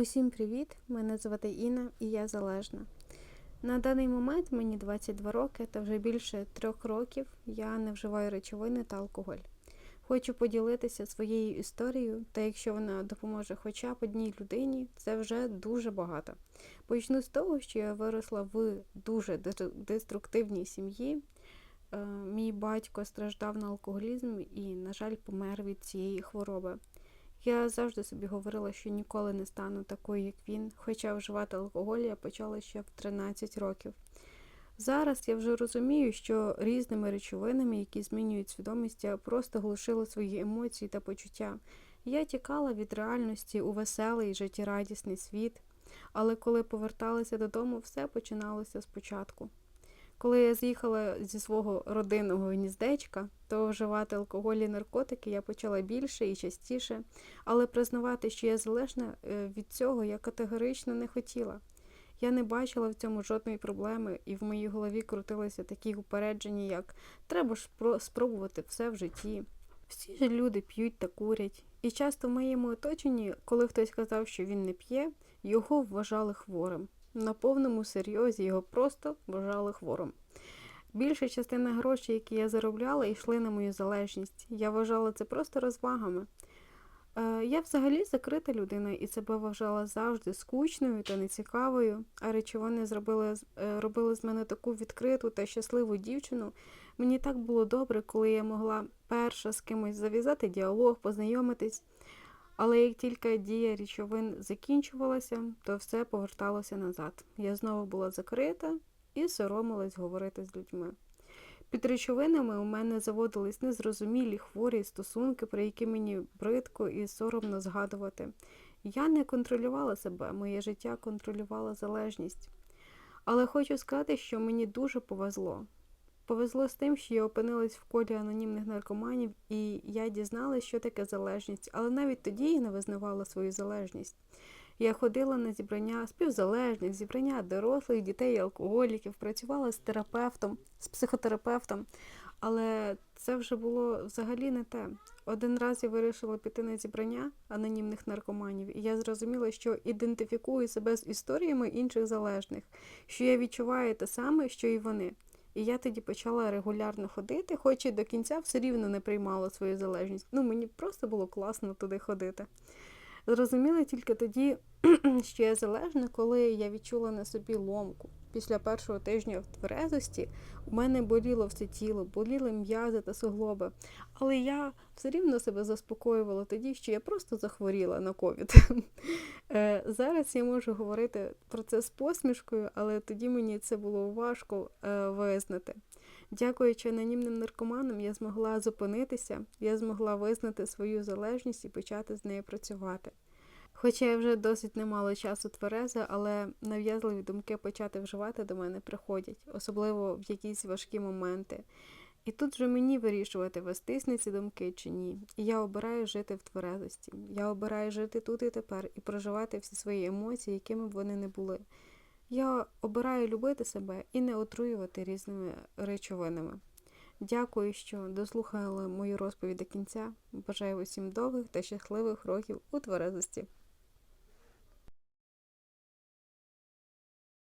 Усім привіт! Мене звати Інна і я залежна. На даний момент мені 22 роки та вже більше трьох років я не вживаю речовини та алкоголь. Хочу поділитися своєю історією, та якщо вона допоможе хоча б одній людині, це вже дуже багато. Почну з того, що я виросла в дуже деструктивній сім'ї. Е, Мій батько страждав на алкоголізм і, на жаль, помер від цієї хвороби. Я завжди собі говорила, що ніколи не стану такою, як він, хоча вживати алкоголь я почала ще в 13 років. Зараз я вже розумію, що різними речовинами, які змінюють свідомість, я просто глушила свої емоції та почуття. Я тікала від реальності у веселий, життєрадісний світ, але коли поверталася додому, все починалося спочатку. Коли я з'їхала зі свого родинного гніздечка, то вживати алкоголь і наркотики я почала більше і частіше, але признавати, що я залежна е, від цього, я категорично не хотіла. Я не бачила в цьому жодної проблеми, і в моїй голові крутилися такі упередження, як треба ж спробувати все в житті. Всі ж люди п'ють та курять. І часто в моєму оточенні, коли хтось казав, що він не п'є, його вважали хворим. На повному серйозі його просто вважали хворим. Більша частина грошей, які я заробляла, йшли на мою залежність. Я вважала це просто розвагами. Е, Я взагалі закрита людина і себе вважала завжди скучною та нецікавою, а речовини зробили, е, робили з мене таку відкриту та щасливу дівчину. Мені так було добре, коли я могла перша з кимось зав'язати діалог, познайомитись. Але як тільки дія речовин закінчувалася, то все поверталося назад. Я знову була закрита і соромилась говорити з людьми. Під речовинами у мене заводились незрозумілі хворі стосунки, про які мені бридко і соромно згадувати. Я не контролювала себе, моє життя контролювала залежність. Але хочу сказати, що мені дуже повезло. Повезло з тим, що я опинилась в колі анонімних наркоманів, і я дізналась, що таке залежність, але навіть тоді я не визнавала свою залежність. Я ходила на зібрання співзалежних, зібрання дорослих дітей, алкоголіків, працювала з терапевтом, з психотерапевтом, але це вже було взагалі не те. Один раз я вирішила піти на зібрання анонімних наркоманів, і я зрозуміла, що ідентифікую себе з історіями інших залежних, що я відчуваю те саме, що і вони. І я тоді почала регулярно ходити, хоч і до кінця все рівно не приймала свою залежність. Ну, мені просто було класно туди ходити. Зрозуміла тільки тоді, що я залежна, коли я відчула на собі ломку. Після першого тижня в тверезості у мене боліло все тіло, боліли м'язи та суглоби. Але я все рівно себе заспокоювала тоді, що я просто захворіла на ковід. Е, Зараз я можу говорити про це з посмішкою, але тоді мені це було важко е, визнати. Дякуючи анонімним наркоманам, я змогла зупинитися, я змогла визнати свою залежність і почати з нею працювати. Хоча я вже досить немало часу твереза, але нав'язливі думки почати вживати до мене приходять, особливо в якісь важкі моменти. І тут вже мені вирішувати, вестись на ці думки чи ні. І я обираю жити в тверезості. Я обираю жити тут і тепер і проживати всі свої емоції, якими б вони не були. Я обираю любити себе і не отруювати різними речовинами. Дякую, що дослухали мою розповідь до кінця. Бажаю усім довгих та щасливих років у тверезості.